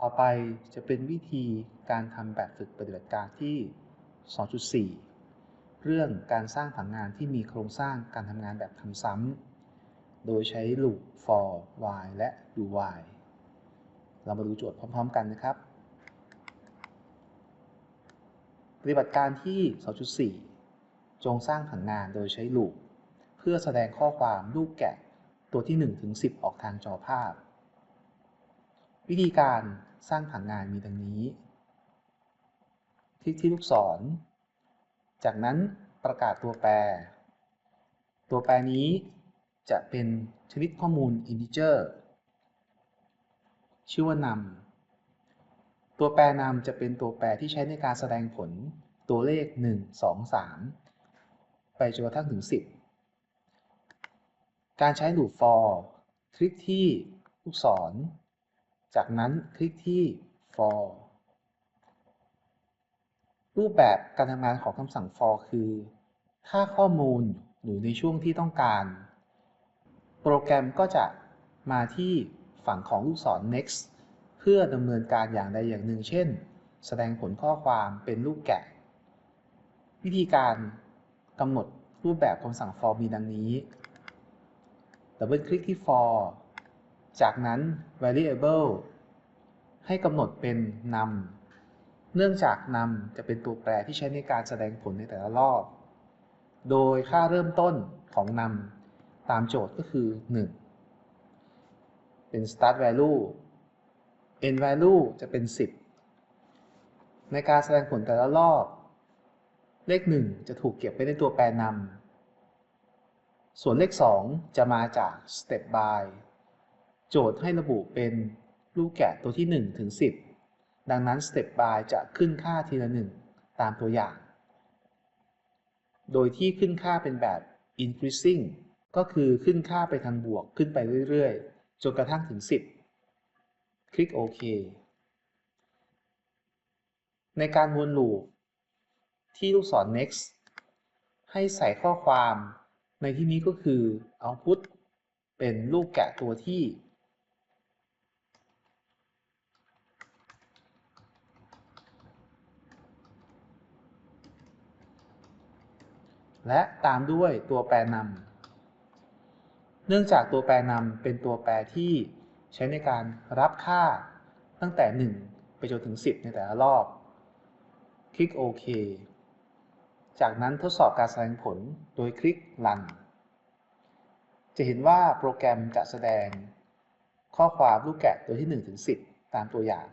ต่อไปจะเป็นวิธีการทำแบบฝึกปฏิบัติการที่ 2.4 เรื่องการสร้างผังงานที่มีโครงสร้างการทำงานแบบทำซ้ำ โดยใช้ loop for while และ do while เรามาดูโจทย์พร้อมๆกันนะครับ ปฏิบัติการที่ 2.4 จงสร้างผังงานโดยใช้ loop เพื่อแสดงข้อความลูกแกะตัวที่1ถึง10 ออกทางจอภาพ วิธีการสร้างผังงานมีดังนี้คลิกที่ลูกศร จากนั้นประกาศตัวแปร ตัวแปรนี้จะเป็นชนิดข้อมูล integer ชื่อว่านำตัวแปรนำจะเป็นตัวแปรที่ใช้ในการแสดงผลตัวเลข 1 2 3 ไปจนกระทั่งถึง 10 การใช้ loop for คลิกที่ลูกศร จากนั้นคลิกที่ for รูปแบบการทำงานของคำสั่ง for คือ ถ้าข้อมูลอยู่ในช่วงที่ต้องการ โปรแกรมก็จะมาที่ฝั่งของลูกศร next เพื่อดำเนินการอย่างใดอย่างหนึ่ง เช่น แสดงผลข้อความเป็นรูปแกะ วิธีการกำหนดรูปแบบคำสั่ง for มีดังนี้ดับเบิลคลิกที่ for จากนั้น variable ให้กำหนดเป็นนำเนื่องจากนำจะเป็นตัวแปรที่ใช้ในการแสดงผลในแต่ละรอบ โดยค่าเริ่มต้นของนำตามโจทย์ก็คือ 1 เป็น start value end value จะเป็น 10 ในการแสดงผลแต่ละรอบ เลข 1 จะถูกเก็บไว้ในตัวแปรนำส่วนเลข 2 จะมาจาก step by โจทย์ให้ระบุเป็นลูกแกะตัวที่1ถึง10 ดังนั้น step by จะขึ้นค่าทีละ 1 ตามตัวอย่าง โดยที่ขึ้นค่าเป็นแบบ increasing ก็คือขึ้นค่าไปทางบวกขึ้นไปเรื่อยๆ จนกระทั่งถึง 10 คลิกโอเคในการวนลูปที่ลูกศร next ให้ใส่ข้อความในที่นี้ก็คือ output เป็นลูกแกะตัวที่ และตามด้วยตัวแปรนำเนื่องจากตัวแปรนำเป็นตัวแปรที่ใช้ในการรับค่าตั้งแต่ 1 ไปจนถึง 10 ในแต่ละรอบ คลิกโอเคจากนั้นทดสอบการแสดงผลโดยคลิก Run จะเห็นว่าโปรแกรมจะแสดงข้อความลูกแกะตัวที่1ถึง10 ตามตัวอย่าง